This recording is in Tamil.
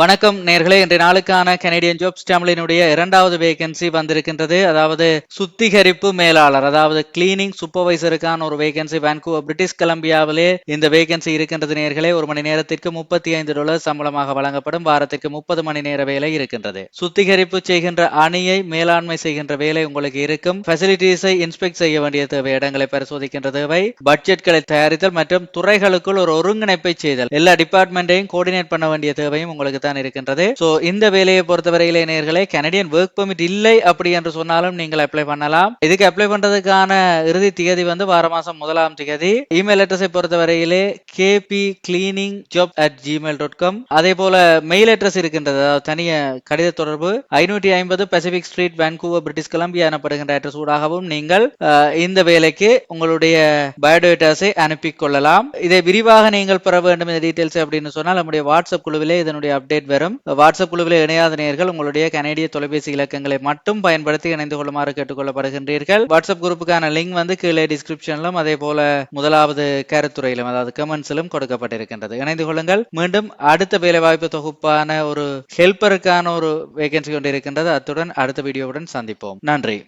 வணக்கம் நேர்களே. இன்றைய நாளுக்கான கனேடியன் ஜாப்ஸ் தமிழினுடைய இரண்டாவது வேகன்சி வந்திருக்கின்றது. அதாவது சுத்திகரிப்பு மேலாளர் அதாவது கிளீனிங் சூப்பர்வைசருக்கான ஒரு வேகன்சி வான்கூவர் பிரிட்டிஷ் கொலம்பியாவிலே இந்த வேகன்சி இருக்கின்றது நேர்களே. ஒரு மணி நேரத்திற்கு முப்பத்தி ஐந்து டாலர் சம்பளமாக வழங்கப்படும். வாரத்திற்கு முப்பது மணி நேர வேலை இருக்கின்றது. சுத்திகரிப்பு செய்கின்ற அணியை மேலாண்மை செய்கின்ற வேலை உங்களுக்கு இருக்கும். ஃபெசிலிட்டிஸை இன்ஸ்பெக்ட் செய்ய வேண்டிய தேவை இடங்களை பரிசோதிக்கின்ற தேவை. பட்ஜெட்களை தயாரித்தல் மற்றும் துறைகளுக்குள் ஒரு ஒருங்கிணைப்பை செய்தல். எல்லா டிபார்ட்மெண்ட்டையும் கோஆர்டினேட் பண்ண வேண்டிய தேவையும் உங்களுக்கு தான் இருக்கின்றது. சோ இந்த வேலையை பொறுத்தவரையிலே நேர்களே கனடியன் ஒர்க் பெர்மிட் இல்லை அப்படி என்று சொன்னாலும் நீங்கள் அப்ளை பண்ணலாம். இதுக்கு அப்ளை பண்றதுக்கான இறுதி திகதி வந்து வார மாசம் முதலாம் திகதி இமெயில் அட்ரஸை பொறுத்தவரையிலே KP cleaning job at Gmail dot com அதே போல மெயில் அட்ரஸ் இருக்கின்றது அதாவது தனிய கடித தொடர்பு. ஐநூற்றி ஐம்பது Pacific Street Vancouver British Columbia எனப்படுகின்ற அட்ரஸ் ஊடாகவும் நீங்கள் இந்த வேலைக்கு உங்களுடைய பயோடேட்டாஸை அனுப்பி கொள்ளலாம். இதை விரிவாக நீங்கள் பெற வேண்டும் இந்த டீட்டெயில்ஸ் அப்படின்னு சொன்னால் நம்முடைய வாட்ஸ்அப் குழுவிலே இதனுடைய அப்டேட் வரும். வாட்ஸ்அப் குழுவில் இணையாத நேர்கள் உங்களுடைய கனேடிய தொலைபேசி இலக்கங்களை மட்டும் பயன்படுத்தி இணைந்து கொள்ளுமாறு கேட்டுக்கொள்ளப்படுகின்றீர்கள். வாட்ஸ்அப் குரூப்புக்கான லிங்க் வந்து கீழே டிஸ்கிரிப்ஷனிலும் அதே போல முதலாவது கருத்துறையிலும் அதாவது கமெண்ட்ஸிலும் கொடுக்கப்பட்டிருக்கின்றது. இணைந்து கொள்ளுங்கள். மீண்டும் அடுத்த வேலைவாய்ப்பு தொகுப்பான ஒரு ஹெல்ப்பருக்கான ஒரு வேகன்சி கொண்டு இருக்கின்றது அத்துடன் அடுத்த வீடியோவுடன் சந்திப்போம். நன்றி.